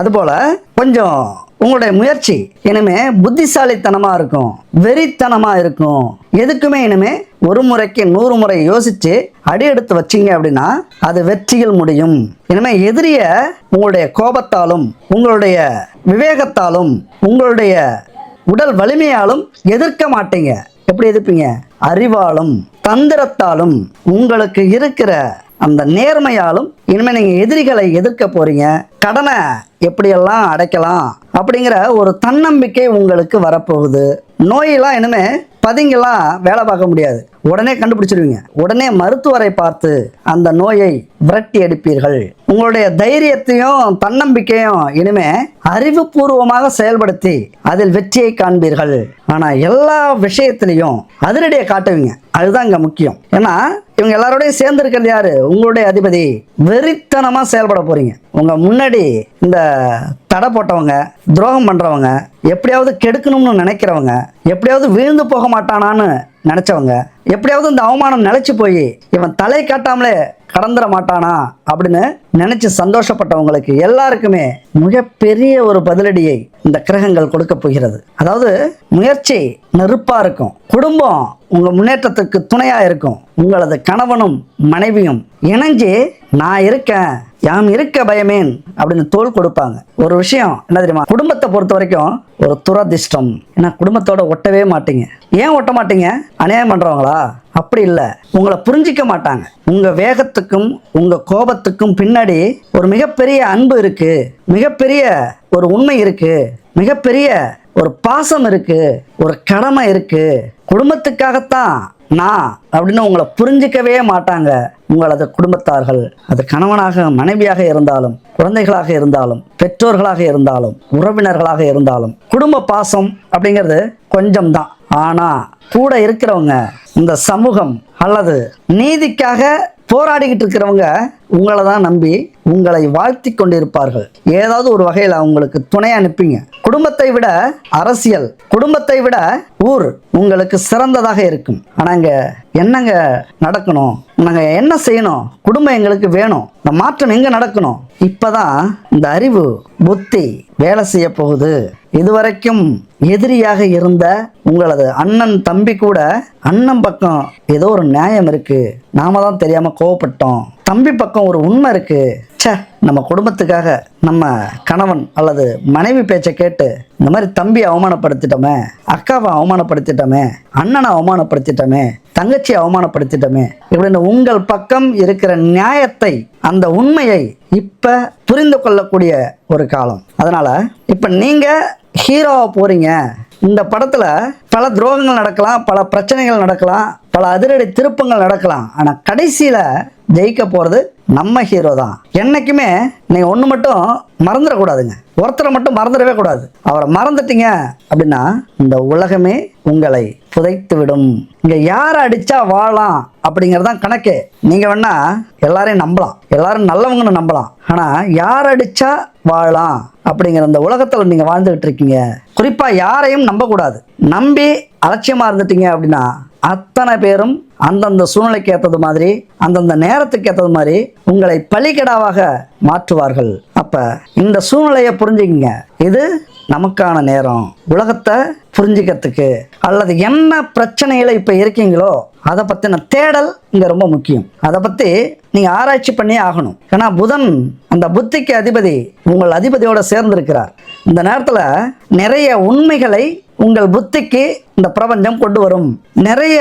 அதுபோல் கொஞ்சம் உங்களுடைய முயற்சி இனிமே புத்திசாலித்தனமாக இருக்கும். வெறித்தனமாக இருக்கும். எதுக்குமே இனிமே ஒரு முறைக்கு நூறு முறை யோசித்து அடி எடுத்து வச்சீங்க அப்படின்னா அது வெற்றியில் முடியும். இனிமே எதிரிய உங்களுடைய கோபத்தாலும் உங்களுடைய விவேகத்தாலும் உங்களுடைய உடல் வலிமையாலும் எதிர்க்க மாட்டீங்க. எப்படி எதிர்ப்பீங்க? அறிவாலும் தந்திரத்தாலும் உங்களுக்கு இருக்கிற அந்த நேர்மையாலும் இனிமேல் நீங்கள் எதிரிகளை எதிர்க்க போறீங்க. கடனை எப்படியெல்லாம் அடைக்கலாம் அப்படிங்கிற ஒரு தன்னம்பிக்கை உங்களுக்கு வரப்போகுது. நோயெல்லாம் இனிமே பதிங்கெல்லாம் வேலை பார்க்க முடியாது. உடனே கண்டுபிடிச்சிருவீங்க. உடனே மருத்துவரை பார்த்து அந்த நோயை விரட்டி அடிப்பீர்கள் உங்களுடைய தைரியத்தையும் தன்னம்பிக்கையும் இனிமே அறிவுபூர்வமாக செயல்படுத்தி அதில் வெற்றியை காண்பீர்கள். ஆனால் எல்லா விஷயத்திலையும் அதிரடியை காட்டுவீங்க. அதுதான் இங்கே முக்கியம். ஏன்னா இவங்க எல்லாரோடையும் சேர்ந்து இருக்கிறது யாரு? உங்களுடைய அதிபதி. வெறித்தனமாக செயல்பட போறீங்க. உங்க முன்னாடி இந்த தடை போட்டவங்க துரோகம் பண்றவங்க எப்படியாவது கெடுக்கணும்னு நினைக்கிறவங்க எப்படியாவது வீழ்ந்து போக மாட்டானான்னு நினைச்சவங்க. எப்படியாவது இந்த அவமானம் நிலச்சி போய் இவன் தலை காட்டாமலே கடந்துட மாட்டானா அப்படின்னு நினைச்சு சந்தோஷப்பட்டவங்களுக்கு எல்லாருக்குமே மிகப்பெரிய ஒரு பதிலடியை இந்த கிரகங்கள் கொடுக்க போகிறது. அதாவது முயற்சி நெருப்பா இருக்கும். குடும்பம் உங்க முன்னேற்றத்துக்கு துணையா இருக்கும். உங்களது கணவனும் மனைவியும் இணைஞ்சு நான் இருக்கேன் யாம் இருக்க பயமேன் அப்படின்னு தோல் கொடுப்பாங்க. ஒரு விஷயம் என்ன தெரியுமா? குடும்பத்தை பொறுத்த வரைக்கும் ஒரு துரதிர்ஷ்டம். ஏன்னா குடும்பத்தோட ஒட்டவே மாட்டீங்க. ஏன் ஒட்ட மாட்டீங்க? அநியாயம் பண்றவங்களா? அப்படி இல்லை. உங்களை புரிஞ்சிக்க மாட்டாங்க. உங்க வேகத்துக்கும் உங்க கோபத்துக்கும் பின்னாடி ஒரு மிகப்பெரிய அன்பு இருக்கு. மிகப்பெரிய ஒரு உண்மை இருக்கு. மிகப்பெரிய ஒரு பாசம் இருக்கு ஒரு கடமை இருக்கு குடும்பத்துக்காகத்தான் நான் அப்படின்னு உங்களை புரிஞ்சிக்கவே மாட்டாங்க. உங்களது குடும்பத்தார்கள். அது கணவனாக மனைவியாக இருந்தாலும் குழந்தைகளாக இருந்தாலும் பெற்றோர்களாக இருந்தாலும் உறவினர்களாக இருந்தாலும் குடும்ப பாசம் அப்படிங்கிறது கொஞ்சம் தான் ஆனா கூட இருக்கிறவங்க இந்த சமூகம் அல்லது நீதிக்காக போராடிக்கிட்டு இருக்கிறவங்க உங்களை தான் நம்பி உங்களை வாழ்த்தி கொண்டிருப்பார்கள். ஏதாவது ஒரு வகையில் அவங்களுக்கு துணை அனுப்பிங்க. குடும்பத்தை விட அரசியல் குடும்பத்தை விட ஊர் உங்களுக்கு சிறந்ததாக இருக்கும். ஆனாங்க என்னங்க நடக்கணும்? நாங்கள் என்ன செய்யணும்? குடும்பம் எங்களுக்கு வேணும். இந்த மாற்றம் எங்கே நடக்கணும்? இப்போதான் இந்த அறிவு புத்தி வேலை செய்ய போகுது. இதுவரைக்கும் எதிரியாக இருந்த உங்களது அண்ணன் தம்பி கூட அண்ணன் பக்கம் ஏதோ ஒரு நியாயம் இருக்கு. நாம தான் தெரியாம கோவப்பட்டோம். தம்பி பக்கம் ஒரு உண்மை இருக்கு. சே நம்ம குடும்பத்துக்காக நம்ம கணவன் அல்லது மனைவி பேச்சை கேட்டு இந்த மாதிரி தம்பியை அவமானப்படுத்திட்டோமே அக்காவை அவமானப்படுத்திட்டோமே அண்ணனை அவமானப்படுத்திட்டோமே தங்கச்சியை அவமானப்படுத்திட்டோமே இப்படின்னு உங்கள் பக்கம் இருக்கிற நியாயத்தை அந்த உண்மையை இப்ப புரிந்து கொள்ளக்கூடிய ஒரு காலம். அதனால இப்ப நீங்க ஹீரோவை போறீங்க. இந்த படத்துல பல துரோகங்கள் நடக்கலாம் பல பிரச்சனைகள் நடக்கலாம் பல அதிரடி திருப்பங்கள் நடக்கலாம். ஆனா கடைசியில ஜெயிக்க போகிறது நம்ம ஹீரோ தான். என்றைக்குமே நீங்கள் ஒன்று மட்டும் மறந்துடக்கூடாதுங்க ஒருத்தரை மட்டும் மறந்துடவே கூடாது. அவரை மறந்துட்டீங்க அப்படின்னா இந்த உலகமே உங்களை புதைத்து விடும் இங்கே யாரை அடித்தா வாழலாம் அப்படிங்கிறதான் கணக்கு. நீங்கள் வேணா எல்லாரையும் நம்பலாம். எல்லாரும் நல்லவங்கன்னு நம்பலாம். ஆனால் யார் அடித்தா வாழலாம் அப்படிங்கிற இந்த உலகத்தில் நீங்கள் வாழ்ந்துகிட்டு இருக்கீங்க. குறிப்பாக யாரையும் நம்பக்கூடாது. நம்பி அலட்சியமாக இருந்துட்டீங்க அப்படின்னா அத்தனை பேரும் அந்தந்த சூழ்நிலைக்கு ஏற்றது மாதிரி அந்தந்த நேரத்துக்கு ஏற்றது மாதிரி உங்களை பலிகடாவாக மாற்றுவார்கள். அப்ப இந்த சூழ்நிலையை புரிஞ்சுக்கிங்க. இது நமக்கான நேரம். உலகத்தை புரிஞ்சுக்கிறதுக்கு அல்லது என்ன பிரச்சனைகளை இப்போ இருக்கீங்களோ அதை பற்றின தேடல் இங்கே ரொம்ப முக்கியம். அதை பற்றி நீங்கள் ஆராய்ச்சி பண்ணியே ஆகணும். ஏன்னா புதன் அந்த புத்திக்கு அதிபதி உங்கள் அதிபதியோட சேர்ந்திருக்கிறார். இந்த நேரத்தில் நிறைய உண்மைகளை உங்கள் புத்திக்கு இந்த பிரபஞ்சம் கொண்டு வரும். நிறைய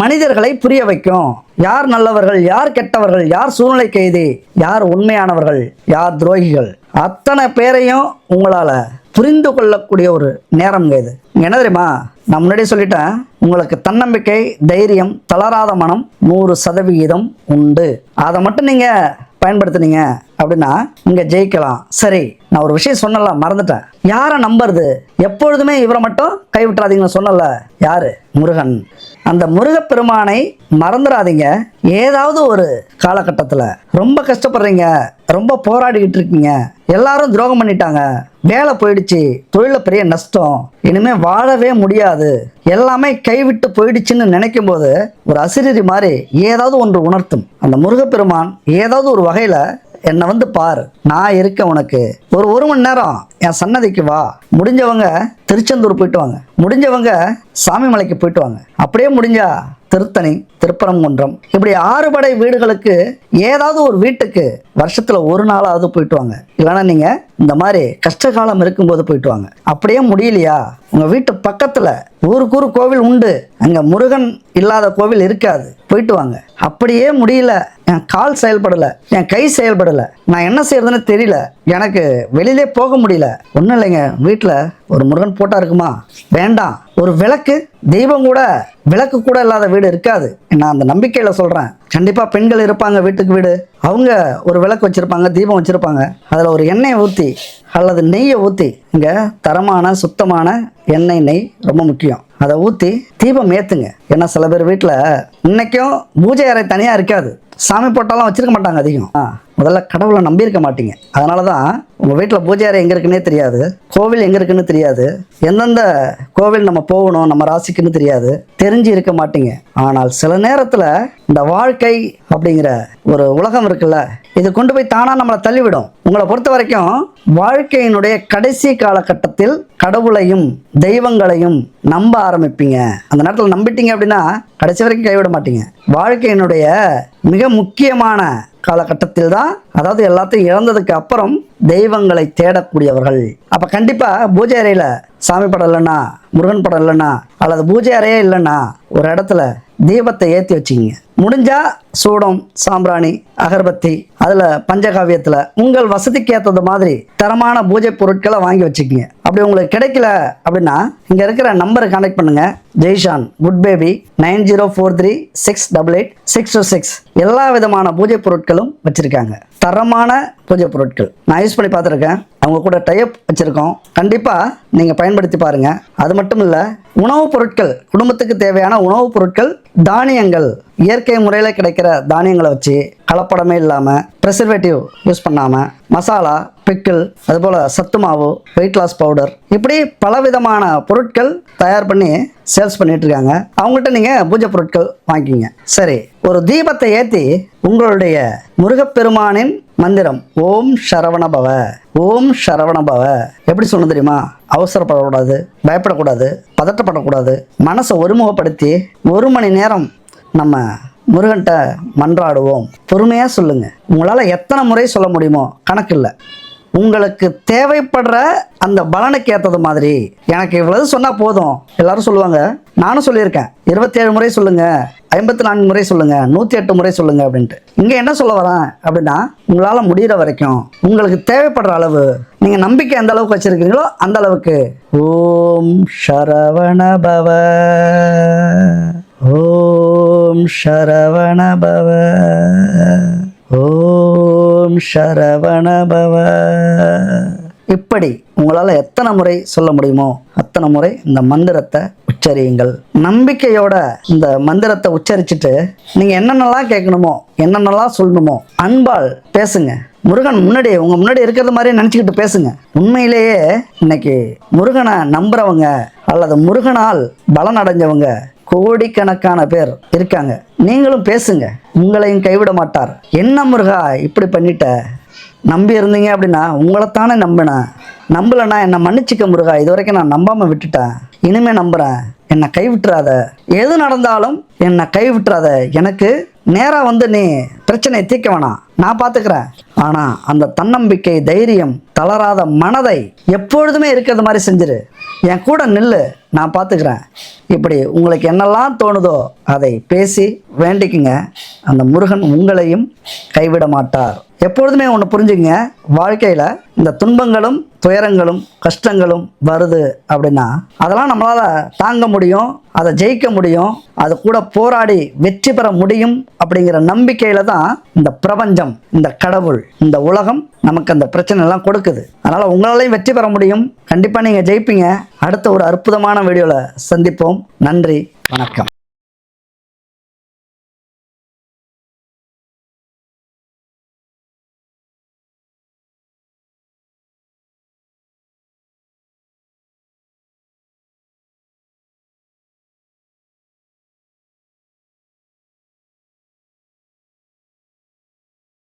மனிதர்களை புரிய வைக்கும். யார் நல்லவர்கள் யார் கெட்டவர்கள் யார் சூழ்நிலை கைதி யார் உண்மையானவர்கள் யார் துரோகிகள். அத்தனை பேரையும் உங்களால் புரிந்து கொள்ளக்கூடிய ஒரு நேரம் இது. என்ன தெரியுமா? நான் முன்னாடியே சொல்லிட்டேன் உங்களுக்கு தன்னம்பிக்கை தைரியம் தளராத மனம் நூறு சதவிகிதம் உண்டு. அதை மட்டும் நீங்கள் பயன்படுத்துனீங்க. அப்படின்னா இங்க ஜெயிக்கலாம். சரி நான் ஒரு விஷயம் சொன்னல மறந்துட்டேன். யாரை நம்புறது? எப்பொழுதுமே இவரை மட்டும் கைவிட்டுறாதீங்கன்னு சொன்னல யாரு? முருகன். அந்த முருகப்பெருமானை மறந்துடாதீங்க ஏதாவது ஒரு காலகட்டத்தில். ரொம்ப கஷ்டப்படுறீங்க. ரொம்ப போராடிக்கிட்டு இருக்கீங்க. எல்லாரும் துரோகம் பண்ணிட்டாங்க. வேலை போயிடுச்சு. தொழில பெரிய நஷ்டம். இனிமே வாழவே முடியாது. எல்லாமே கைவிட்டு போயிடுச்சுன்னு நினைக்கும் போது ஒரு அசிரிரி மாதிரி ஏதாவது ஒன்று உணர்த்தும். அந்த முருகப்பெருமான் ஏதாவது ஒரு வகையில என்னை வந்து பார். நான் இருக்கேன் உனக்கு. ஒரு ஒரு மணி நேரம் என் சன்னதிக்கு வா. முடிஞ்சவங்க திருச்செந்தூர் போயிட்டு வாங்க. முடிஞ்சவங்க சாமிமலைக்கு போயிட்டு வாங்க. அப்படியே முடிஞ்சா திருத்தணி திருப்பரங்குன்றம். இப்படி ஆறுபடை வீடுகளுக்கு ஏதாவது ஒரு வீட்டுக்கு வருஷத்தில் ஒரு நாளாவது போயிட்டு வாங்க. இல்லைன்னா நீங்கள் இந்த மாதிரி கஷ்டகாலம் இருக்கும்போது போயிட்டு வாங்க. அப்படியே முடியலையா? உங்கள் வீட்டு பக்கத்தில் ஊருக்கு ஊர் கோவில் உண்டு. அங்கே முருகன் இல்லாத கோவில் இருக்காது. போயிட்டு வாங்க. அப்படியே முடியல. என் கால் செயல்படலை. என் கை செயல்படலை. நான் என்ன செய்யறதுன்னு தெரியல. எனக்கு வெளியிலே போக முடியல. ஒன்றும் இல்லைங்க. வீட்டில் ஒரு முருகன் போட்டா இருக்குமா? வேண்டாம். ஒரு விளக்கு. தெய்வம் கூட விளக்கு கூட இல்லாத வீடு இருக்காது. நான் அந்த நம்பிக்கையில் சொல்கிறேன் கண்டிப்பாக பெண்கள் இருப்பாங்க வீட்டுக்கு வீடு. அவங்க ஒரு விளக்கு வச்சுருப்பாங்க தீபம் வச்சுருப்பாங்க. அதில் ஒரு எண்ணெயை ஊற்றி அல்லது நெய்யை ஊற்றி இங்கே தரமான சுத்தமான எண்ணெய் நெய் ரொம்ப முக்கியம். அதை ஊற்றி தீபம் ஏற்றுங்க ஏன்னா சில பேர் வீட்டில் இன்னைக்கும் பூஜை அறை தனியாக இருக்காது. சாமி போட்டாலும் வச்சிருக்க மாட்டாங்க அதிகம். ஆ முதல்ல கடவுளை நம்பியிருக்க மாட்டீங்க. அதனால தான் உங்கள் வீட்டில் பூஜை அறை எங்கே இருக்குன்னே தெரியாது. கோவில் எங்கே இருக்குன்னு தெரியாது. எந்தெந்த கோவில் நம்ம போகணும் நம்ம ராசிக்குன்னு தெரியாது. தெரிஞ்சு இருக்க மாட்டீங்க. ஆனால் சில நேரத்தில் இந்த வாழ்க்கை அப்படிங்கிற ஒரு உலகம் இருக்குல்ல இது கொண்டு போய் தானாக நம்மளை தள்ளிவிடும். உங்களை பொறுத்த வரைக்கும் வாழ்க்கையினுடைய கடைசி காலகட்டத்தில் கடவுளையும் தெய்வங்களையும் நம்ப ஆரம்பிப்பீங்க. அந்த நேரத்தில் நம்பிட்டீங்க அப்படின்னா கடைசி வரைக்கும் கைவிட மாட்டீங்க. வாழ்க்கையினுடைய மிக முக்கியமான காலகட்டத்தில் தான் அதாவது எல்லாத்தையும் இழந்ததுக்கு அப்புறம் தெய்வங்களை தேடக்கூடியவர்கள். அப்போ கண்டிப்பாக பூஜை அறையில் சாமி படம் இல்லைன்னா முருகன் படம் இல்லைன்னா அல்லது பூஜை அறையே இல்லைன்னா ஒரு இடத்துல தீபத்தை ஏற்றி வச்சிங்க முடிஞ்சா சூடம் சாம்பிராணி அகர்பத்தி அதில் பஞ்சகாவியத்தில் உங்கள் வசதிக்கு ஏற்றது மாதிரி தரமான பூஜை பொருட்களை வாங்கி வச்சுக்கிங்க. அப்படி உங்களுக்கு கிடைக்கல அப்படின்னா இங்கே இருக்கிற நம்பரை கனெக்ட் பண்ணுங்கள் ஜெய்ஷான் good baby nine zero four three six double eight six two six எல்லா விதமான பூஜை பொருட்களும் வச்சுருக்காங்க. தரமான பூஜை பொருட்கள். நான் யூஸ் பண்ணி பார்த்துருக்கேன். அவங்க கூட டைப் வச்சுருக்கோம். கண்டிப்பாக நீங்கள் பயன்படுத்தி பாருங்கள் அது மட்டும் இல்லை உணவுப் பொருட்கள் குடும்பத்துக்கு தேவையான உணவுப் பொருட்கள் தானியங்கள் இயற்கை முறையில் கிடைக்கிற தானியங்களை வச்சு கலப்படமே இல்லாமல் ப்ரெசர்வேட்டிவ் யூஸ் பண்ணாமல் மசாலா பிக்கிள் அதுபோல் சத்து மாவு வெயிட் லாஸ் பவுடர் இப்படி பலவிதமான பொருட்கள் தயார் பண்ணி சேல்ஸ் பண்ணிகிட்ருக்காங்க அவங்ககிட்ட நீங்கள் பூஜை பொருட்கள் வாங்கிக்கிங்க. சரி ஒரு தீபத்தை ஏற்றி உங்களுடைய முருகப்பெருமானின் மந்திரம் ஓம் சரவண பவ ஓம் சரவண பவ. எப்படி சொன்ன தெரியுமா? அவசரப்படக்கூடாது பயப்படக்கூடாது பதட்டப்படக்கூடாது மனசை ஒருமுகப்படுத்தி ஒரு மணி நேரம் நம்ம முருகன்கிட்ட மன்றாடுவோம். பொறுமையாக சொல்லுங்க. உங்களால் எத்தனை முறை சொல்ல முடியுமோ கணக்கு இல்லை உங்களுக்கு தேவைப்படுற அந்த பலனுக்கு ஏற்றது மாதிரி. எனக்கு இவ்வளவு சொன்னால் போதும். எல்லாரும் சொல்லுவாங்க. நானும் சொல்லியிருக்கேன். இருபத்தேழு முறை சொல்லுங்க. ஐம்பத்தி நான்கு முறை சொல்லுங்க. நூற்றி எட்டு முறை சொல்லுங்க அப்படின்ட்டு. இங்கே என்ன சொல்ல வரேன் அப்படின்னா உங்களால் முடிகிற வரைக்கும் உங்களுக்கு தேவைப்படுற அளவு நீங்கள் நம்பிக்கை எந்த அளவுக்கு வச்சுருக்கீங்களோ அந்த அளவுக்கு. ஓம் சரவண பவ. ஓம் பவ. ஓம் சரவண பவ. இப்படி உங்களால் எத்தனை முறை சொல்ல முடியுமோ அத்தனை முறை இந்த மந்திரத்தை உச்சரியுங்கள். நம்பிக்கையோட இந்த மந்திரத்தை உச்சரிச்சுட்டு நீங்கள் என்னென்னலாம் கேட்கணுமோ என்னென்னலாம் சொல்லணுமோ அன்பால் பேசுங்க. முருகன் முன்னாடி உங்க முன்னாடி இருக்கிறது மாதிரி நினச்சிக்கிட்டு பேசுங்க. உண்மையிலேயே இன்னைக்கு முருகனை நம்புறவங்க அல்லது முருகனால் பலன் அடைஞ்சவங்க கோடிக்கணக்கான பேர் இருக்காங்க. நீங்களும் பேசுங்க. உங்களையும் கைவிட மாட்டார். என்ன முருகா இப்படி பண்ணிட்ட? நம்பி இருந்தீங்க அப்படின்னா உங்களைத்தானே நம்பினேன் நம்பலைன்னா என்னை மன்னிச்சிக்க முருகா இது வரைக்கும் நான் நம்பாமல் விட்டுட்டேன். இனிமே நம்புகிறேன் என்னை கைவிட்டுறாத. எது நடந்தாலும் என்னை கைவிட்டுறாத. எனக்கு நேராக வந்து நீ பிரச்சனையை தீர்க்க வேணாம். நான் பார்த்துக்கிறேன் ஆனால் அந்த தன்னம்பிக்கை தைரியம் தளராத மனதை எப்பொழுதுமே இருக்கிறது மாதிரி செஞ்சிரு. என் கூட நில்லு. நான் பார்த்துக்கிறேன் இப்படி உங்களுக்கு என்னெல்லாம் தோணுதோ அதை பேசி வேண்டிக்குங்க. அந்த முருகன் உங்களையும் கைவிட மாட்டார். எப்பொழுதுமே ஒன்று புரிஞ்சுங்க வாழ்க்கையில் இந்த துன்பங்களும் துயரங்களும் கஷ்டங்களும் வருது அப்படின்னா அதெல்லாம் நம்மளால் தாங்க முடியும் அதை ஜெயிக்க முடியும் அது கூட போராடி வெற்றி பெற முடியும் அப்படிங்கிற நம்பிக்கையில் தான் இந்த பிரபஞ்சம் இந்த கடவுள் இந்த உலகம் நமக்கு அந்த பிரச்சனைலாம் கொடுக்குது. அதனால் உங்களாலையும் வெற்றி பெற முடியும். கண்டிப்பாக நீங்கள் ஜெயிப்பீங்க. அடுத்த ஒரு அற்புதமான வீடியோவில் சந்திப்போம். நன்றி. வணக்கம்.